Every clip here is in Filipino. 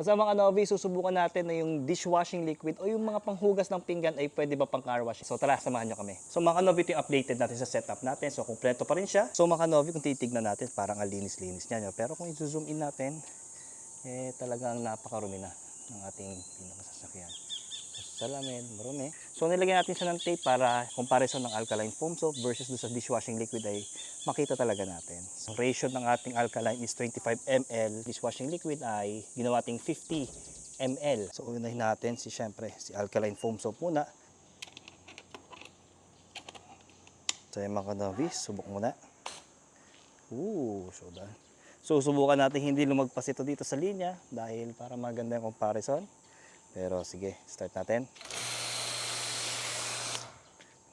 Sa mga novice, susubukan natin na yung dishwashing liquid o yung mga panghugas ng pinggan ay pwede ba pang car wash. So tara, samahan nyo kami. So mga novice, yung updated natin sa setup natin. So kumpleto pa rin siya. So mga novice, kung titignan natin, parang ang linis-linis niya. no? Pero kung i-zoom in natin, eh talagang napakarumi na ng ating pinakasasakyan. Salamin, marumi. So nilagyan natin siya ng tape para comparison ng alkaline foam soap versus sa dishwashing liquid ay makita talaga natin. So ratio ng ating alkaline is 25 ml. Dishwashing liquid ay ginawa ating 50 ml. So unahin natin si syempre si alkaline foam soap muna. So yung mga novice, subok muna. Ooh, so done. So subukan natin hindi lumagpas ito dito sa linya dahil para maganda yung comparison. Pero sige, start natin.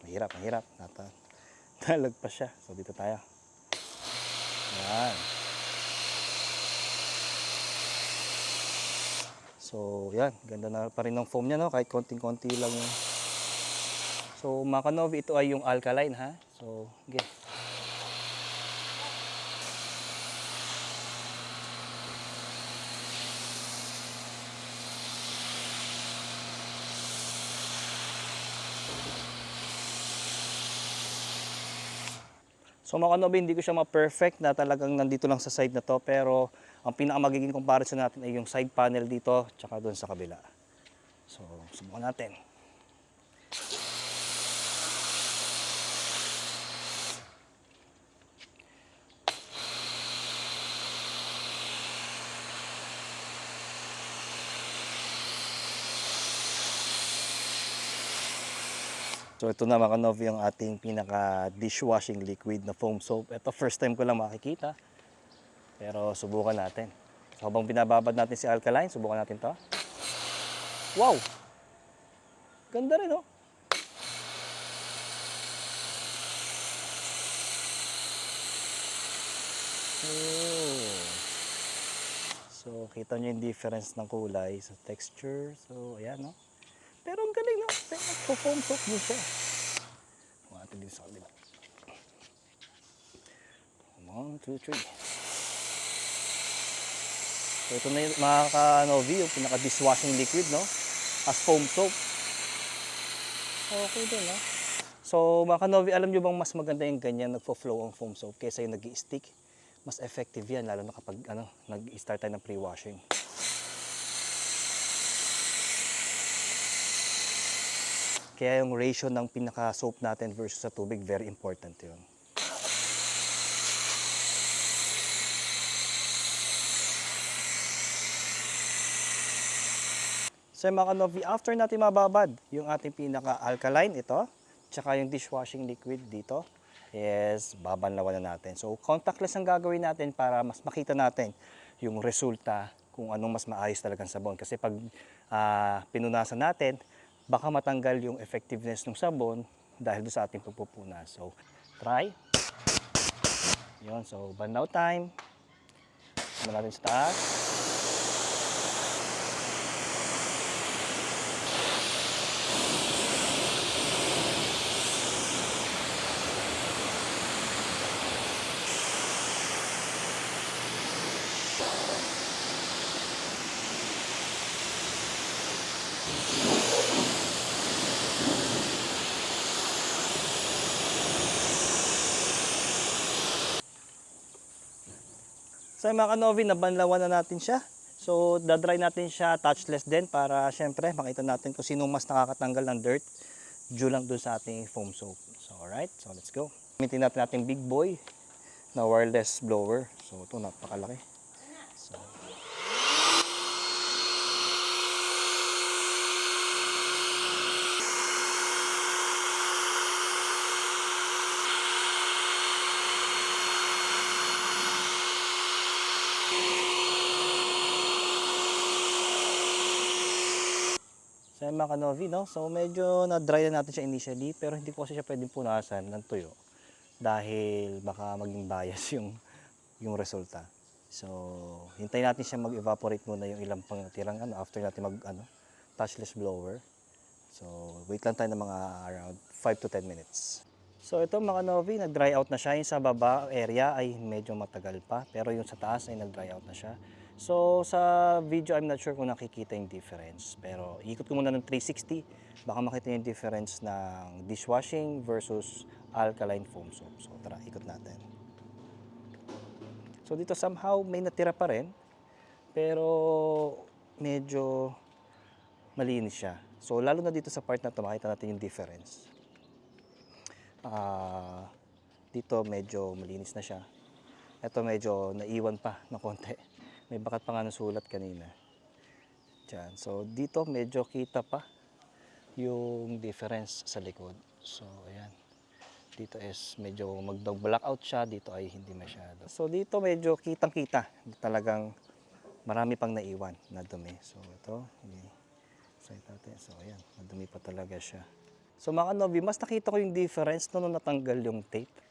Mahirap, mahirap. Nata nalagpas siya. So dito tayo. Yan. So yan, ganda na pa rin ng foam niya no, kahit konting-konti lang So mga kanovi, ito ay yung alkaline ha. So, okay. So mga kanobi, hindi ko siya ma-perfect na talagang nandito lang sa side na to. Pero ang pinakamagiging comparison natin ay yung side panel dito tsaka doon sa kabila. So, subukan natin. So ito na mga kanovi ang ating pinaka dishwashing liquid na foam soap. Ito first time ko lang makikita. Pero subukan natin. So, habang binababad natin si alkaline, subukan natin to. Wow! Ganda rin oh. Oh. So, kita nyo yung difference ng kulay sa texture. So, ayan, no? Pero ang galing, no? Nagpo-foam soap din siya. Kung natin din sa kabila. One, two, three. So, ito na yung mga ka-novi, yung pinaka-dishwashing liquid, no? As foam soap. Okay din, no? So, mga ka-novi, alam nyo bang mas maganda yung ganyan nagpo-flow ang foam soap kaysa yung nag stick Mas effective yan, lalo na kapag ano, nag-start tayo ng pre-washing. Kaya yung ratio ng pinaka-soap natin versus sa tubig, very important yun. So mga kanovi, after natin mababad yung ating pinaka-alkaline, ito, tsaka yung dishwashing liquid dito, is babanlawan na natin. So contactless ang gagawin natin para mas makita natin yung resulta kung anong mas maayos talagang sabon. Kasi pag ah, pinunasan natin, baka matanggal yung effectiveness ng sabon dahil doon sa ating pagpupunas. So try. Yun, so banlaw time. Sama natin sa taas. So mga kanovi, nabanlawan na natin siya. So dadry natin siya touchless din para syempre makita natin kung sino mas nakakatanggal ng dirt due lang dun sa ating foam soap. So alright, so let's go. Gamitin natin ating big boy na wireless blower. So ito napakalaki. So yung kanovi, no? So medyo na-dry na natin siya initially, pero hindi po kasi siya pwedeng punasan ng tuyo dahil baka maging bias yung, yung resulta. So, hintayin natin siya mag-evaporate muna yung ilang pang tirang ano, after natin mag ano, touchless blower. So, wait lang tayo ng mga around 5 to 10 minutes. So, ito mga novi, nag-dry out na siya. Yung sa baba area ay medyo matagal pa, pero yung sa taas ay nag-dry out na siya. So sa video, I'm not sure kung nakikita yung difference. Pero ikot ko muna ng 360, baka makita yung difference ng dishwashing versus alkaline foam soap. So tara, ikot natin. So dito somehow may natira pa rin, pero medyo malinis siya. So lalo na dito sa part na to, makita natin yung difference. Ah, dito medyo malinis na siya. Ito medyo naiwan pa ng konti. May bakat pa nga ng sulat kanina. Diyan. So dito medyo kita pa yung difference sa likod. So ayan. Dito is medyo mag-blackout siya, dito ay hindi masyado. So dito medyo kitang-kita. Talagang marami pang naiwan na dumi. So ito, side natin. So ayan, madumi pa talaga siya. So mga Novi, mas nakita ko yung difference no nung natanggal yung tape.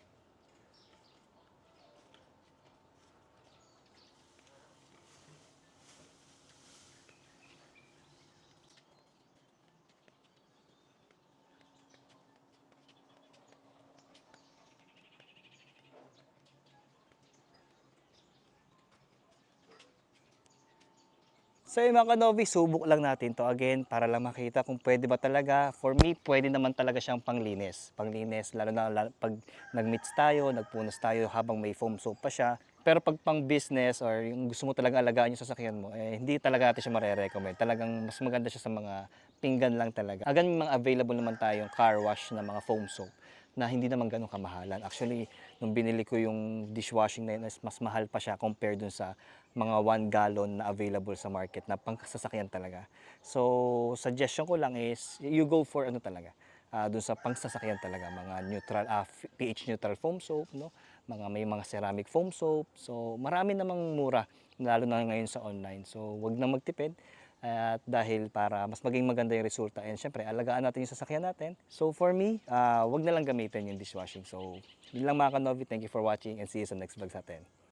So yung mga kanovi, subok lang natin to again para lang makita kung pwede ba talaga. For me, pwede naman talaga siyang panglinis. Panglinis, lalo na pag nag-mix tayo, nagpunas tayo habang may foam soap pa siya. Pero pag pang business or yung gusto mo talaga alagaan yung sasakyan mo, eh, hindi talaga natin siya mare-recommend. Talagang mas maganda siya sa mga pinggan lang talaga. Again, mga available naman tayong car wash na mga foam soap na hindi naman ganun kamahalan. Actually, nung binili ko yung dishwashing na yun, mas mahal pa siya compared dun sa mga 1 gallon na available sa market na pang sasakyan talaga. So, suggestion ko lang is, you go for ano talaga, ah dun sa pangsasakyan talaga, mga neutral, f- pH neutral foam soap, no? mga may mga ceramic foam soap. So, marami namang mura, lalo na ngayon sa online. So, wag na magtipid. At dahil para mas maging maganda yung resulta and syempre alagaan natin yung sasakyan natin. So for me, ah wag na lang gamitin yung dishwashing. So yun lang mga kanovi, thank you for watching and see you sa next vlog sa atin.